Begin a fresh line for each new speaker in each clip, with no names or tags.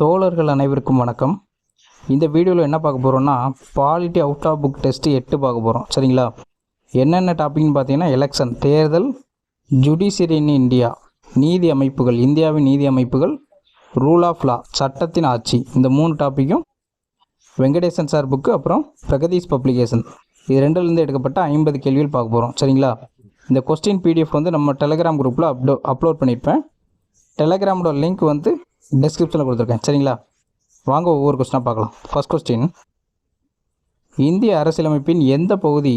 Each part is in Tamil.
தோழர்கள் அனைவருக்கும் வணக்கம் இந்த வீடியோவில் என்ன பார்க்க போகிறோன்னா polity out of book test எட்டு பார்க்க போகிறோம் சரிங்களா என்னென்ன டாப்பிக்னு பார்த்தீங்கன்னா எலெக்ஷன் தேர்தல் ஜுடிஷியரி இன் இந்தியா நீதி அமைப்புகள் இந்தியாவின் நீதி அமைப்புகள் ரூல் ஆஃப் லா சட்டத்தின் ஆட்சி இந்த மூணு டாப்பிக்கும் வெங்கடேசன் சார் புக்கு அப்புறம் பிரகதீஷ் பப்ளிகேஷன் இது ரெண்டுலேருந்து எடுக்கப்பட்ட ஐம்பது கேள்விகள் பார்க்க போகிறோம் சரிங்களா இந்த கொஸ்டின் பிடிஎஃப் வந்து நம்ம டெலகிராம் குரூப்பில் அப்லோ அப்லோட் பண்ணியிருப்பேன் டெலகிராமோட லிங்க் வந்து டெஸ்கிரிப்ஷனில் கொடுத்துருக்கேன் சரிங்களா வாங்க ஒவ்வொரு கொஸ்டினாக பார்க்கலாம் ஃபஸ்ட் கொஸ்டின் இந்திய அரசியலமைப்பின் எந்த பகுதி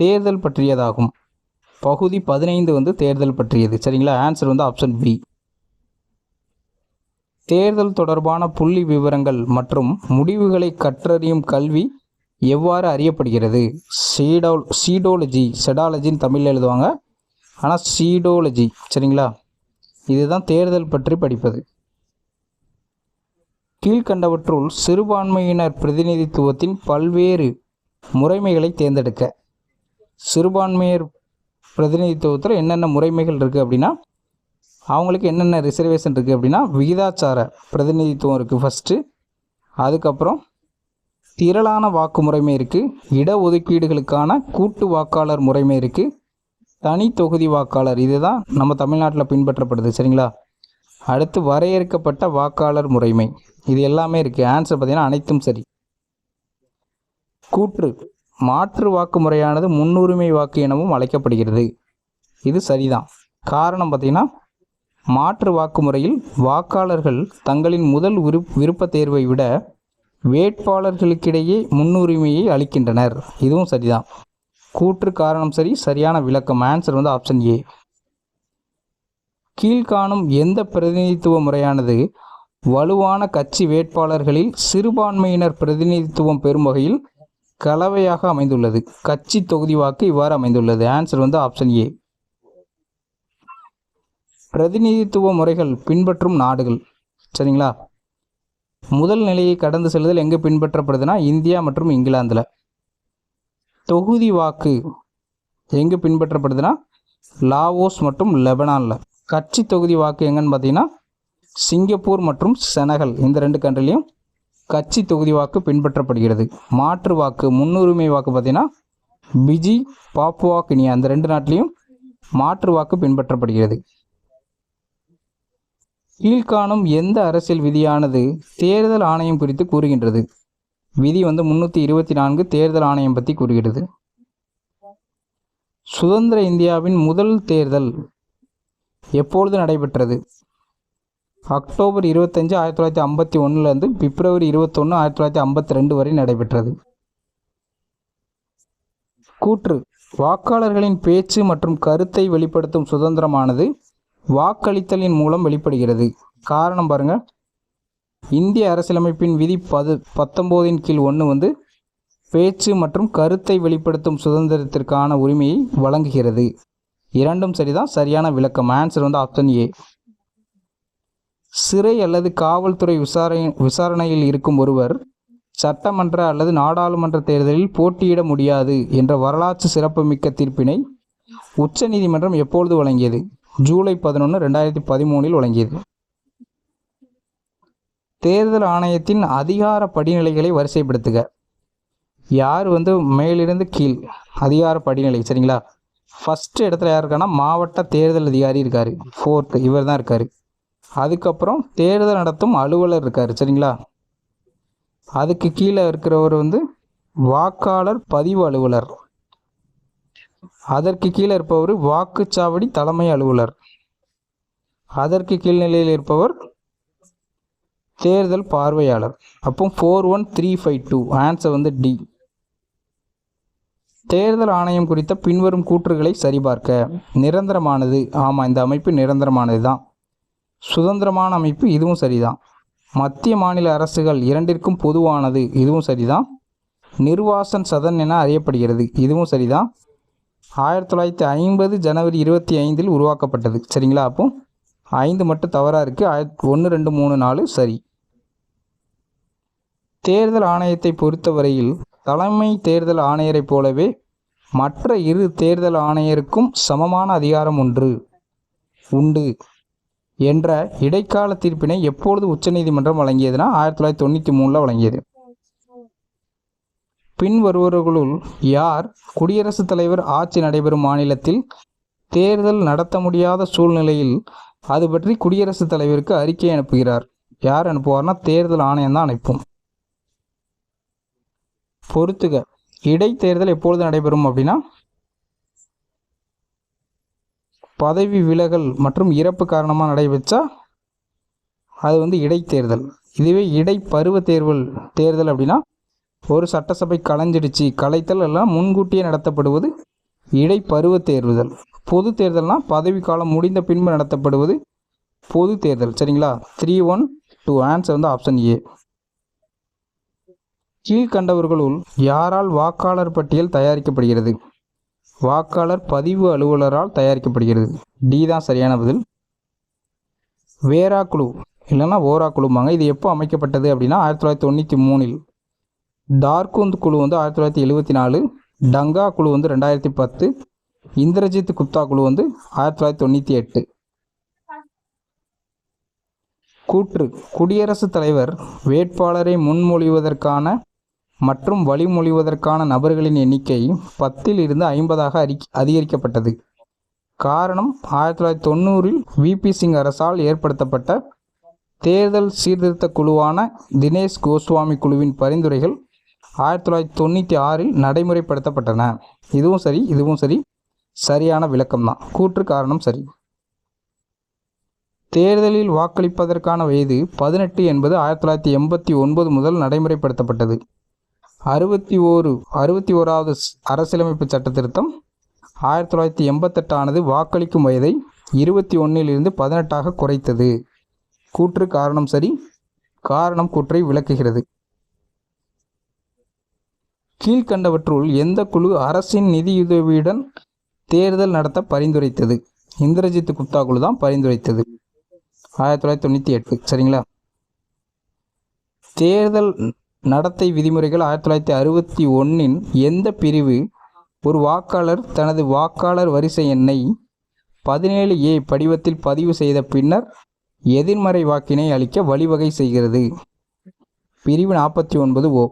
தேர்தல் பற்றியதாகும் பகுதி பதினைந்து வந்து தேர்தல் பற்றியது சரிங்களா ஆன்சர் வந்து ஆப்ஷன் பி தேர்தல் தொடர்பான புள்ளி விவரங்கள் மற்றும் முடிவுகளை கற்றறியும் கல்வி எவ்வாறு அறியப்படுகிறது சீடோ சீடோலஜி செடாலஜின்னு தமிழில் எழுதுவாங்க ஆனால் சீடோலஜி சரிங்களா இதுதான் தேர்தல் பற்றி படிப்பது கீழ்கண்டவற்றுள் சிறுபான்மையினர் பிரதிநிதித்துவத்தின் பல்வேறு முறைமைகளை தேர்ந்தெடுக்க சிறுபான்மையர் பிரதிநிதித்துவத்தில் என்னென்ன முறைமைகள் இருக்குது அப்படின்னா அவங்களுக்கு என்னென்ன ரிசர்வேஷன் இருக்குது அப்படின்னா விகிதாச்சார பிரதிநிதித்துவம் இருக்குது ஃபஸ்ட்டு அதுக்கப்புறம் திரளான வாக்கு முறைமை இருக்குது இடஒதுக்கீடுகளுக்கான கூட்டு வாக்காளர் முறைமை இருக்குது தனி தொகுதி வாக்காளர் இதுதான் நம்ம தமிழ்நாட்டில் பின்பற்றப்படுது சரிங்களா அடுத்து வரையறுக்கப்பட்ட வாக்காளர் முறைமை இது எல்லாமே இருக்குது ஆன்சர் பார்த்தீங்கன்னா அனைத்தும் சரி கூற்று மாற்று வாக்கு முறையானது முன்னுரிமை வாக்கு எனவும் அழைக்கப்படுகிறது இது சரிதான் காரணம் பார்த்திங்கன்னா மாற்று வாக்கு முறையில் வாக்காளர்கள் தங்களின் முதல் விருப் விருப்ப தேர்வை விட வேட்பாளர்களுக்கிடையே முன்னுரிமையை அளிக்கின்றனர் இதுவும் சரிதான் கூற்று காரணம் சரி சரியான விளக்கம் ஆன்சர் வந்து ஆப்ஷன் ஏ கீழ்காணும் எந்த பிரதிநிதித்துவ முறையானது வலுவான கட்சி வேட்பாளர்களில் சிறுபான்மையினர் பிரதிநிதித்துவம் பெறும் வகையில் கலவையாக அமைந்துள்ளது கட்சி தொகுதி வாக்கு இவ்வாறு அமைந்துள்ளது ஆன்சர் வந்து ஆப்ஷன் ஏ பிரதிநிதித்துவ முறைகள் பின்பற்றும் நாடுகள் சரிங்களா முதல் நிலையை கடந்து செல்லுதல் எங்கு பின்பற்றப்படுதுன்னா இந்தியா மற்றும் இங்கிலாந்தில் தொகுதி வாக்கு எங்கு பின்பற்றப்படுதுன்னா லாவோஸ் மற்றும் லெபனானில் கட்சி தொகுதி வாக்கு எங்கன்னு பார்த்தீங்கன்னா சிங்கப்பூர் மற்றும் செனகல் இந்த ரெண்டு கண்ட்ரிலையும் கட்சி தொகுதி வாக்கு பின்பற்றப்படுகிறது மாற்று வாக்கு முன்னுரிமை வாக்கு பார்த்தீங்கன்னா பிஜி பாப்புவா கினியா அந்த ரெண்டு நாட்டிலையும் மாற்று வாக்கு பின்பற்றப்படுகிறது கீழ்காணும் எந்த அரசியல் விதியானது தேர்தல் ஆணையம் குறித்து கூறுகின்றது விதி வந்து முன்னூற்றி இருபத்தி நான்கு தேர்தல் ஆணையம் பற்றி கூறுகிறது சுதந்திர இந்தியாவின் முதல் தேர்தல் எப்பொழுது நடைபெற்றது அக்டோபர் இருபத்தஞ்சு ஆயிரத்தி தொள்ளாயிரத்தி ஐம்பத்தி ஒன்றுலேருந்து பிப்ரவரி இருபத்தொன்று ஆயிரத்தி தொள்ளாயிரத்தி ஐம்பத்தி ரெண்டு வரை நடைபெற்றது கூற்று வாக்காளர்களின் பேச்சு மற்றும் கருத்தை வெளிப்படுத்தும் சுதந்திரமானது வாக்களித்தலின் மூலம் வெளிப்படுகிறது காரணம் பாருங்கள் இந்திய அரசியலமைப்பின் விதி பது பத்தொம்போதின் கீழ் ஒன்று வந்து பேச்சு மற்றும் கருத்தை வெளிப்படுத்தும் சுதந்திரத்திற்கான உரிமையை வழங்குகிறது இரண்டும் சரிதான் சரியான விளக்கம் ஆன்சர் வந்து ஆப்ஷன் ஏ சிறை அல்லது காவல்துறை விசாரணை விசாரணையில் இருக்கும் ஒருவர் சட்டமன்ற அல்லது நாடாளுமன்ற தேர்தலில் போட்டியிட முடியாது என்ற வரலாற்று சிறப்புமிக்க தீர்ப்பினை உச்ச நீதிமன்றம் எப்பொழுது வழங்கியது ஜூலை பதினொன்று ரெண்டாயிரத்தி பதிமூணில் வழங்கியது தேர்தல் ஆணையத்தின் அதிகார படிநிலைகளை வரிசைப்படுத்துக யார் வந்து மேலிருந்து கீழ் அதிகார படிநிலை சரிங்களா ஃபஸ்ட்டு இடத்துல யார் இருக்கான்னா மாவட்ட தேர்தல் அதிகாரி இருக்கார் ஃபோர்த்து இவர் தான் இருக்கார் அதுக்கப்புறம் தேர்தல் நடத்தும் அலுவலர் இருக்கார் சரிங்களா அதுக்கு கீழே இருக்கிறவர் வந்து வாக்காளர் பதிவு அலுவலர் அதற்கு கீழே இருப்பவர் வாக்குச்சாவடி தலைமை அலுவலர் அதற்கு கீழ்நிலையில் இருப்பவர் தேர்தல் பார்வையாளர் அப்போ four one three five two answer வந்து டி தேர்தல் ஆணையம் குறித்த பின்வரும் கூற்றுகளை சரிபார்க்க நிரந்தரமானது ஆமாம் இந்த அமைப்பு நிரந்தரமானது தான் சுதந்திரமான அமைப்பு இதுவும் சரிதான் மத்திய மாநில அரசுகள் இரண்டிற்கும் பொதுவானது இதுவும் சரிதான் நிர்வாசன் சதன் என அறியப்படுகிறது இதுவும் சரிதான் ஆயிரத்தி தொள்ளாயிரத்தி ஐம்பது ஜனவரி இருபத்தி ஐந்தில் உருவாக்கப்பட்டது சரிங்களா அப்போ ஐந்து மட்டும் தவறாக இருக்குது ஆயிரத்தி ஒன்று ரெண்டு மூணு நாலு சரி தேர்தல் ஆணையத்தை பொறுத்தவரையில் தலைமை தேர்தல் ஆணையரைப் போலவே மற்ற இரு தேர்தல் ஆணையருக்கும் சமமான அதிகாரம் ஒன்று உண்டு என்ற இடைக்கால தீர்ப்பினை எப்பொழுது உச்சநீதிமன்றம் வழங்கியதுன்னா ஆயிரத்தி தொள்ளாயிரத்தி தொண்ணூற்றி மூணில் வழங்கியது பின்வருவர்களுள் யார் குடியரசுத் தலைவர் ஆட்சி நடைபெறும் மாநிலத்தில் தேர்தல் நடத்த முடியாத சூழ்நிலையில் அது பற்றி குடியரசுத் தலைவருக்கு அறிக்கை அனுப்புகிறார் யார் அனுப்புவார்னா தேர்தல் ஆணையம் தான் அனுப்பும் பொறுத்துக இடைத்தேர்தல் எப்பொழுது நடைபெறும் அப்படின்னா பதவி விலகல் மற்றும் இறப்பு காரணமாக நடைபெற்றா அது வந்து இடைத்தேர்தல் இதுவே இடைப்பருவ தேர்வல் தேர்தல் அப்படின்னா ஒரு சட்டசபை கலைஞ்சிடுச்சு கலைத்தல் எல்லாம் முன்கூட்டியே நடத்தப்படுவது இடைப்பருவ தேர்தல் பொது தேர்தல்னால் பதவி காலம் முடிந்த பின்பு நடத்தப்படுவது பொது தேர்தல் சரிங்களா த்ரீ ஒன் டூ ஆன்சர் வந்து ஆப்ஷன் ஏ கீழ்கண்டவர்களுள் யாரால் வாக்காளர் பட்டியல் தயாரிக்கப்படுகிறது வாக்காளர் பதிவு அலுவலரால் தயாரிக்கப்படுகிறது டி தான் சரியான பதில் வேரா குழு இல்லைன்னா ஓரா குழுமாங்க இது எப்போ அமைக்கப்பட்டது அப்படின்னா ஆயிரத்தி தொள்ளாயிரத்தி தொண்ணூற்றி மூணில் டார்குந்த் குழு வந்து ஆயிரத்தி தொள்ளாயிரத்தி எழுபத்தி நாலு டங்கா குழு வந்து ரெண்டாயிரத்தி பத்து இந்திரஜித் குப்தா குழு வந்து ஆயிரத்தி தொள்ளாயிரத்தி தொண்ணூற்றி எட்டு கூற்று குடியரசுத் தலைவர் வேட்பாளரை முன்மொழிவதற்கான மற்றும் வழிமொழிவதற்கான நபர்களின் எண்ணிக்கை பத்தில் இருந்து ஐம்பதாக அதிகரிக்கப்பட்டது காரணம் ஆயிரத்தி தொள்ளாயிரத்தி தொண்ணூறில் விபி சிங் அரசால் ஏற்படுத்தப்பட்ட தேர்தல் சீர்திருத்த குழுவான தினேஷ் கோஸ்வாமி குழுவின் பரிந்துரைகள் ஆயிரத்தி தொள்ளாயிரத்தி தொண்ணூற்றி ஆறில் நடைமுறைப்படுத்தப்பட்டன இதுவும் சரி இதுவும் சரி சரியான விளக்கம்தான் கூற்று காரணம் சரி தேர்தலில் வாக்களிப்பதற்கான வயது பதினெட்டு என்பது ஆயிரத்தி தொள்ளாயிரத்தி எண்பத்தி ஒன்பது முதல் நடைமுறைப்படுத்தப்பட்டது அறுபத்தி ஓரு அறுபத்தி ஓராவது அரசியலமைப்பு சட்ட திருத்தம் ஆயிரத்தி தொள்ளாயிரத்தி எண்பத்தெட்டானது வாக்களிக்கும் வயதை இருபத்தி ஒன்றிலிருந்து பதினெட்டாக குறைத்தது கூற்று காரணம் சரி காரணம் கூற்றை விளக்குகிறது கீழ்கண்டவற்றுள் எந்த குழு அரசின் நிதியுதவியுடன் தேர்தல் நடத்த பரிந்துரைத்தது இந்திரஜித் குப்தா குழு தான் பரிந்துரைத்தது ஆயிரத்தி தொள்ளாயிரத்தி தொண்ணூற்றி எட்டு சரிங்களா தேர்தல் நடத்தை விதிமுறைகள் ஆயிரத்தி தொள்ளாயிரத்தி அறுபத்தி ஒன்றின் எந்த பிரிவு ஒரு வாக்காளர் தனது வாக்காளர் வரிசை எண்ணை பதினேழு ஏ படிவத்தில் பதிவு செய்த பின்னர் எதிர்மறை வாக்கினை அளிக்க வழிவகை செய்கிறது பிரிவு நாற்பத்தி ஒன்பது ஓ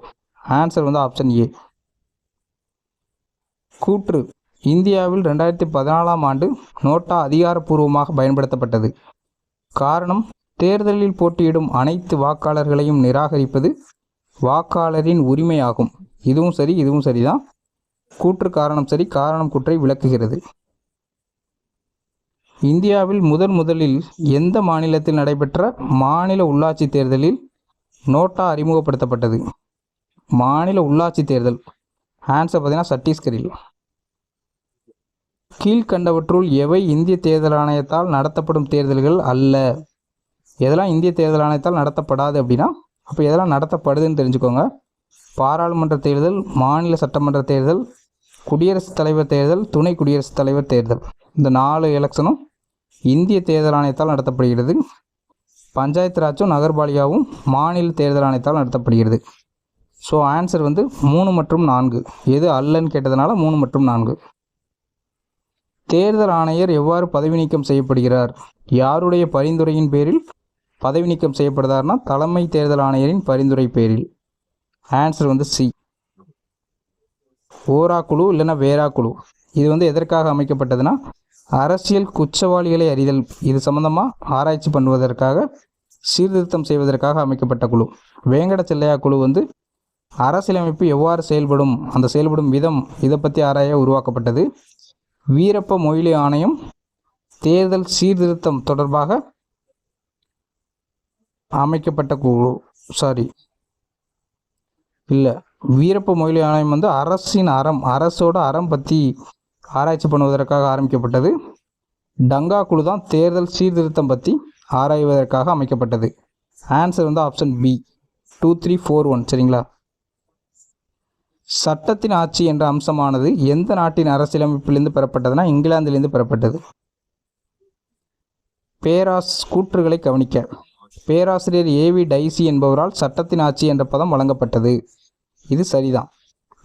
ஆன்சர் வந்து ஆப்ஷன் ஏ கூற்று இந்தியாவில் ரெண்டாயிரத்தி பதினாலாம் ஆண்டு நோட்டா அதிகாரப்பூர்வமாக பயன்படுத்தப்பட்டது காரணம் தேர்தலில் போட்டியிடும் அனைத்து வாக்காளர்களையும் நிராகரிப்பது வாக்காளரின் உரிமையாகும் இதுவும் சரி இதுவும் சரிதான் கூற்று காரணம் சரி காரணம் கூற்றை விளக்குகிறது இந்தியாவில் முதன் முதலில் எந்த மாநிலத்தில் நடைபெற்ற மாநில உள்ளாட்சி தேர்தலில் நோட்டா அறிமுகப்படுத்தப்பட்டது மாநில உள்ளாட்சி தேர்தல் ஆன்சர் பார்த்தீங்கன்னா சட்டீஸ்கரில் கீழ்கண்டவற்றுள் எவை இந்திய தேர்தல் ஆணையத்தால் நடத்தப்படும் தேர்தல்கள் அல்ல எதெல்லாம் இந்திய தேர்தல் ஆணையத்தால் நடத்தப்படாது அப்படின்னா அப்போ எதெல்லாம் நடத்தப்படுதுன்னு தெரிஞ்சுக்கோங்க பாராளுமன்ற தேர்தல் மாநில சட்டமன்ற தேர்தல் குடியரசுத் தலைவர் தேர்தல் துணை குடியரசுத் தலைவர் தேர்தல் இந்த நாலு எலெக்ஷனும் இந்திய தேர்தல் ஆணையத்தால் நடத்தப்படுகிறது பஞ்சாயத்து ராஜும் நகர்பாலிகாவும் மாநில தேர்தல் ஆணையத்தால் நடத்தப்படுகிறது ஸோ ஆன்சர் வந்து மூணு மற்றும் நான்கு எது அல்லன்னு கேட்டதுனால மூணு மற்றும் நான்கு தேர்தல் ஆணையர் எவ்வாறு பதவி நீக்கம் செய்யப்படுகிறார் யாருடைய பரிந்துரையின் பேரில் பதவி நீக்கம் செய்யப்படுதார்னா தலைமை தேர்தல் ஆணையரின் பரிந்துரை பேரில் ஆன்சர் வந்து சி ஓரா குழு இல்லைன்னா வேரா குழு இது வந்து எதற்காக அமைக்கப்பட்டதுன்னா அரசியல் குற்றவாளிகளை அறிதல் இது சம்பந்தமாக ஆராய்ச்சி பண்ணுவதற்காக சீர்திருத்தம் செய்வதற்காக அமைக்கப்பட்ட குழு வேங்கட செல்லையா குழு வந்து அரசியலமைப்பு எவ்வாறு செயல்படும் அந்த செயல்படும் விதம் இதை பற்றி ஆராய உருவாக்கப்பட்டது வீரப்ப மொயிலி ஆணையம் தேர்தல் சீர்திருத்தம் தொடர்பாக அமைக்கப்பட்ட குழு சாரி இல்லை வீரப்ப மொழி ஆணையம் வந்து அரசின் அறம் அரசோட அறம் பற்றி ஆராய்ச்சி பண்ணுவதற்காக ஆரம்பிக்கப்பட்டது டங்கா குழு தான் தேர்தல் சீர்திருத்தம் பற்றி ஆராய்வதற்காக அமைக்கப்பட்டது ஆன்சர் வந்து option B two three four one சரிங்களா சட்டத்தின் ஆட்சி என்ற அம்சமானது எந்த நாட்டின் அரசியலமைப்பிலிருந்து பெறப்பட்டதுன்னா இங்கிலாந்திலிருந்து பெறப்பட்டது பேராஸ் கூற்றுகளை கவனிக்க பேராசிரியர் ஏவி டைசி என்பவரால் சட்டத்தின் ஆட்சி என்ற பதம் வழங்கப்பட்டது இது சரிதான்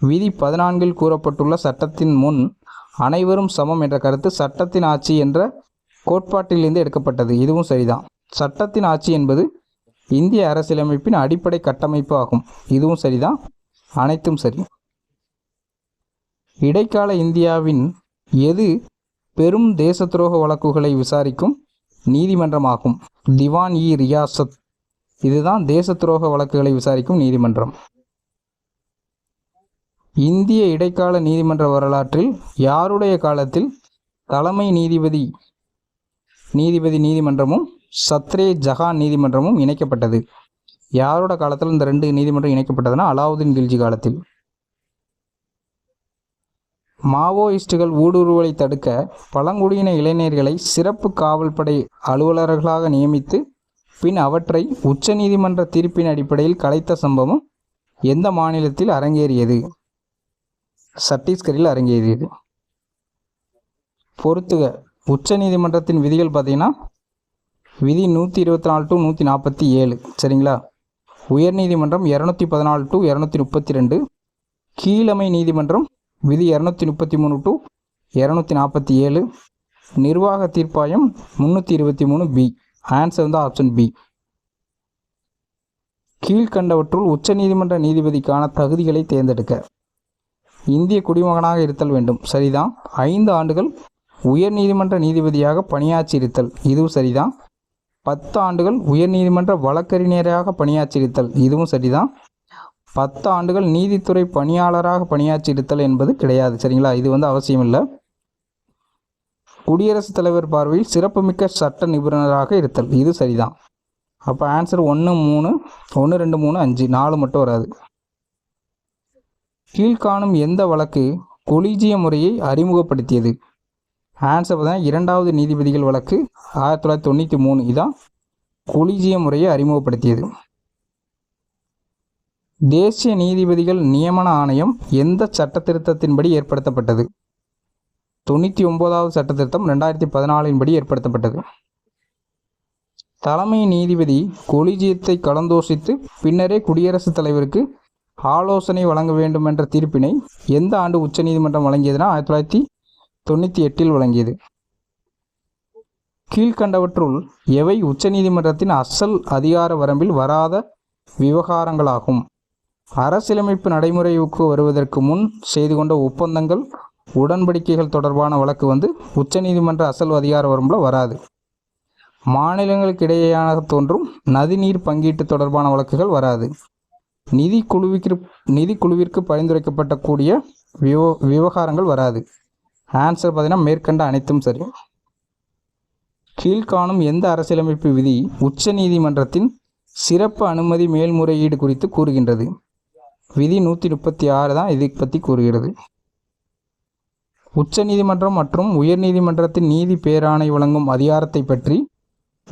விதி பதினான்கில் கூறப்பட்டுள்ள சட்டத்தின் முன் அனைவரும் சமம் என்ற கருத்து சட்டத்தின் ஆட்சி என்ற கோட்பாட்டிலிருந்து எடுக்கப்பட்டது இதுவும் சரிதான் சட்டத்தின் ஆட்சி என்பது இந்திய அரசியலமைப்பின் அடிப்படை கட்டமைப்பு ஆகும் இதுவும் சரிதான் அனைத்தும் சரி இடைக்கால இந்தியாவின் எது பெரும் தேச துரோக வழக்குகளை விசாரிக்கும் நீதிமன்றமாகும் திவான் இ ரியாசத் இதுதான் தேச துரோக வழக்குகளை விசாரிக்கும் நீதிமன்றம் இந்திய இடைக்கால நீதிமன்ற வரலாற்றில் யாருடைய காலத்தில் தலைமை நீதிபதி நீதிபதி நீதிமன்றமும் சத்ரே ஜஹான் நீதிமன்றமும் இணைக்கப்பட்டது யாரோட காலத்தில் இந்த ரெண்டு நீதிமன்றம் இணைக்கப்பட்டதுன்னா அலாவுதீன் கில்ஜி காலத்தில் மாவோயிஸ்டுகள் ஊடுருவலை தடுக்க பழங்குடியின இளைஞர்களை சிறப்பு காவல்படை அலுவலர்களாக நியமித்து பின் அவற்றை உச்சநீதிமன்ற தீர்ப்பின் அடிப்படையில் கலைத்த சம்பவம் எந்த மாநிலத்தில் அரங்கேறியது சத்தீஸ்கரில் அரங்கேறியது பொறுத்துக உச்சநீதிமன்றத்தின் விதிகள் பார்த்திங்கன்னா விதி நூற்றி இருபத்தி நாலு டு நூற்றி நாற்பத்தி ஏழு சரிங்களா உயர்நீதிமன்றம் இரநூத்தி பதினாலு டு இரநூத்தி முப்பத்தி ரெண்டு கீழமை நீதிமன்றம் விதி இரநூத்தி முப்பத்தி மூணு டு இரநூத்தி நாற்பத்தி ஏழு நிர்வாக தீர்ப்பாயம் முந்நூற்றி இருபத்தி மூணு பி ஆன்சர் வந்து ஆப்ஷன் பி கீழ்கண்டவற்றுள் உச்சநீதிமன்ற நீதிபதிக்கான தகுதிகளை தேர்ந்தெடுக்க இந்திய குடிமகனாக இருத்தல் வேண்டும் சரிதான் ஐந்து ஆண்டுகள் உயர் நீதிமன்ற நீதிபதியாக பணியாற்றி இருத்தல் இதுவும் சரிதான் பத்து ஆண்டுகள் உயர் நீதிமன்ற வழக்கறிஞராக இருத்தல் இதுவும் சரிதான் பத்து ஆண்டுகள் நீதித்துறை பணியாளராக பணியாற்றி இருத்தல் என்பது கிடையாது சரிங்களா இது வந்து அவசியம் இல்லை குடியரசுத் தலைவர் பார்வையில் சிறப்புமிக்க சட்ட நிபுணராக இருத்தல் இது சரிதான் அப்போ ஆன்சர் ஒன்று மூணு ஒன்று ரெண்டு மூணு அஞ்சு நாலு மட்டும் வராது கீழ்காணும் எந்த வழக்கு கொலிஜிய முறையை அறிமுகப்படுத்தியது ஆன்சர் தான் இரண்டாவது நீதிபதிகள் வழக்கு ஆயிரத்தி தொள்ளாயிரத்தி தொண்ணூற்றி மூணு இதான் கொலிஜிய முறையை அறிமுகப்படுத்தியது தேசிய நீதிபதிகள் நியமன ஆணையம் எந்த சட்ட திருத்தத்தின்படி ஏற்படுத்தப்பட்டது தொண்ணூற்றி ஒன்பதாவது சட்ட திருத்தம் ரெண்டாயிரத்தி பதினாலின்படி ஏற்படுத்தப்பட்டது தலைமை நீதிபதி கொலிஜியத்தை கலந்தோசித்து பின்னரே குடியரசுத் தலைவருக்கு ஆலோசனை வழங்க வேண்டும் என்ற தீர்ப்பினை எந்த ஆண்டு உச்சநீதிமன்றம் வழங்கியதுனா ஆயிரத்தி தொள்ளாயிரத்தி தொண்ணூற்றி எட்டில் வழங்கியது கீழ்கண்டவற்றுள் எவை உச்சநீதிமன்றத்தின் அசல் அதிகார வரம்பில் வராத விவகாரங்களாகும் அரசியலமைப்பு நடைமுறைக்கு வருவதற்கு முன் செய்து கொண்ட ஒப்பந்தங்கள் உடன்படிக்கைகள் தொடர்பான வழக்கு வந்து உச்சநீதிமன்ற அசல் அதிகார வரம்புல வராது மாநிலங்களுக்கு இடையேயான தோன்றும் நதிநீர் பங்கீட்டு தொடர்பான வழக்குகள் வராது நிதி குழுவிற்கு நிதி குழுவிற்கு பரிந்துரைக்கப்பட்ட கூடிய விவ விவகாரங்கள் வராது ஆன்சர் பார்த்தீங்கன்னா மேற்கண்ட அனைத்தும் சரி கீழ்காணும் எந்த அரசியலமைப்பு விதி உச்ச நீதிமன்றத்தின் சிறப்பு அனுமதி மேல்முறையீடு குறித்து கூறுகின்றது விதி நூற்றி முப்பத்தி ஆறு தான் இதை பற்றி கூறுகிறது உச்ச நீதிமன்றம் மற்றும் உயர் நீதிமன்றத்தின் நீதி பேராணை வழங்கும் அதிகாரத்தை பற்றி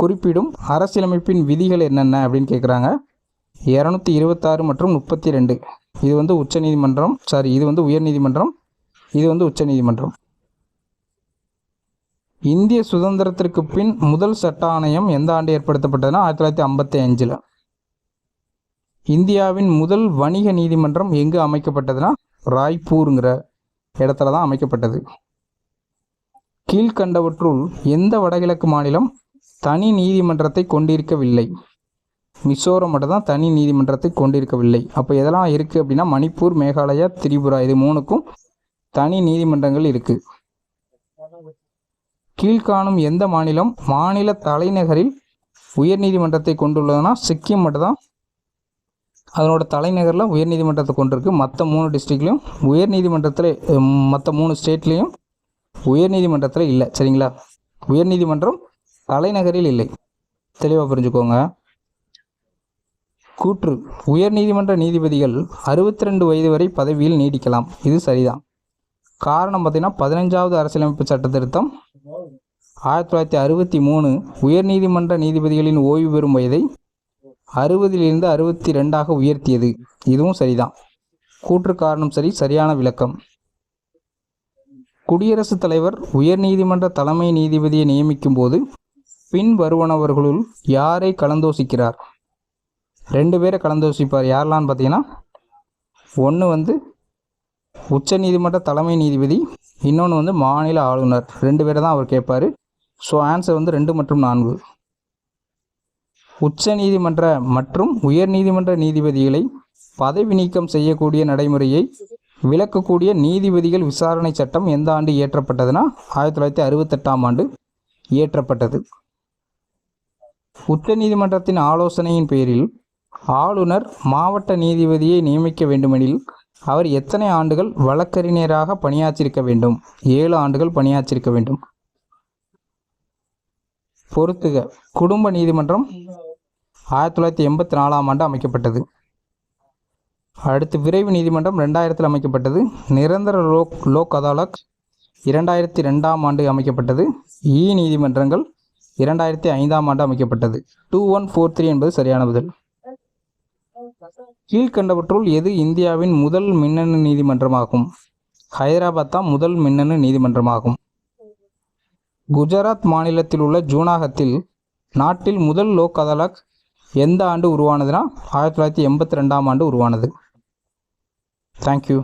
குறிப்பிடும் அரசியலமைப்பின் விதிகள் என்னென்ன அப்படின்னு கேட்குறாங்க இரநூத்தி இருபத்தாறு மற்றும் முப்பத்தி ரெண்டு இது வந்து உச்ச நீதிமன்றம் சாரி இது வந்து உயர் நீதிமன்றம் இது வந்து உச்ச நீதிமன்றம் இந்திய சுதந்திரத்திற்கு பின் முதல் சட்ட ஆணையம் எந்த ஆண்டு ஏற்படுத்தப்பட்டதுன்னா ஆயிரத்தி தொள்ளாயிரத்தி ஐம்பத்தி அஞ்சில் இந்தியாவின் முதல் வணிக நீதிமன்றம் எங்கு அமைக்கப்பட்டதுன்னா ராய்ப்பூருங்கிற இடத்துல தான் அமைக்கப்பட்டது கீழ்கண்டவற்றுள் எந்த வடகிழக்கு மாநிலம் தனி நீதிமன்றத்தை கொண்டிருக்கவில்லை மிசோரம் மட்டும் தான் தனி நீதிமன்றத்தை கொண்டிருக்கவில்லை அப்போ எதெல்லாம் இருக்குது அப்படின்னா மணிப்பூர் மேகாலயா திரிபுரா இது மூணுக்கும் தனி நீதிமன்றங்கள் இருக்குது கீழ்காணும் எந்த மாநிலம் மாநில தலைநகரில் உயர்நீதிமன்றத்தை கொண்டுள்ளதுன்னா சிக்கிம் மட்டும்தான் அதனோட தலைநகரில் உயர்நீதிமன்றத்தை கொண்டிருக்கு மற்ற மூணு டிஸ்ட்ரிக்ட்லையும் உயர்நீதிமன்றத்தில் மற்ற மூணு ஸ்டேட்லேயும் உயர்நீதிமன்றத்தில் இல்லை சரிங்களா உயர்நீதிமன்றம் தலைநகரில் இல்லை தெளிவாக புரிஞ்சுக்கோங்க கூற்று உயர்நீதிமன்ற நீதிபதிகள் அறுபத்தி ரெண்டு வயது வரை பதவியில் நீடிக்கலாம் இது சரிதான் காரணம் பார்த்தீங்கன்னா பதினஞ்சாவது அரசியலமைப்பு சட்ட திருத்தம் ஆயிரத்தி தொள்ளாயிரத்தி அறுபத்தி மூணு உயர்நீதிமன்ற நீதிபதிகளின் ஓய்வு பெறும் வயதை அறுபதிலிருந்து அறுபத்தி ரெண்டாக உயர்த்தியது இதுவும் சரிதான் கூற்று காரணம் சரி சரியான விளக்கம் குடியரசுத் தலைவர் உயர்நீதிமன்ற தலைமை நீதிபதியை நியமிக்கும் போது பின் வருவனவர்களுள் யாரை கலந்தோசிக்கிறார் ரெண்டு பேரை கலந்தோசிப்பார் யாரெல்லாம் பார்த்தீங்கன்னா ஒன்று வந்து உச்ச நீதிமன்ற தலைமை நீதிபதி இன்னொன்று வந்து மாநில ஆளுநர் ரெண்டு பேரை தான் அவர் கேட்பார் ஸோ ஆன்சர் வந்து ரெண்டு மற்றும் நான்கு உச்ச நீதிமன்ற மற்றும் உயர் நீதிமன்ற நீதிபதிகளை பதவி நீக்கம் செய்யக்கூடிய நடைமுறையை விளக்கக்கூடிய நீதிபதிகள் விசாரணை சட்டம் எந்த ஆண்டு இயற்றப்பட்டதுன்னா ஆயிரத்தி தொள்ளாயிரத்தி அறுபத்தெட்டாம் ஆண்டு இயற்றப்பட்டது உச்ச நீதிமன்றத்தின் ஆலோசனையின் பேரில் ஆளுநர் மாவட்ட நீதிபதியை நியமிக்க வேண்டுமெனில் அவர் எத்தனை ஆண்டுகள் வழக்கறிஞராக பணியாற்றிருக்க வேண்டும் ஏழு ஆண்டுகள் பணியாற்றிருக்க வேண்டும் பொறுத்துக குடும்ப நீதிமன்றம் ஆயிரத்தி தொள்ளாயிரத்தி எண்பத்தி நாலாம் ஆண்டு அமைக்கப்பட்டது அடுத்து விரைவு நீதிமன்றம் ரெண்டாயிரத்தில் அமைக்கப்பட்டது நிரந்தர லோக் லோக் அதாலத் இரண்டாயிரத்தி ரெண்டாம் ஆண்டு அமைக்கப்பட்டது இ நீதிமன்றங்கள் இரண்டாயிரத்தி ஐந்தாம் ஆண்டு அமைக்கப்பட்டது டூ ஒன் ஃபோர் த்ரீ என்பது சரியான பதில் கீழ்கண்டவற்றுள் எது இந்தியாவின் முதல் மின்னணு நீதிமன்றமாகும் ஹைதராபாத் தான் முதல் மின்னணு நீதிமன்றமாகும் குஜராத் மாநிலத்தில் உள்ள ஜூனாகத்தில் நாட்டில் முதல் லோக் அதாலத் எந்த ஆண்டு உருவானதுன்னா ஆயிரத்தி தொள்ளாயிரத்தி எண்பத்தி ரெண்டாம் ஆண்டு உருவானது தேங்க்யூ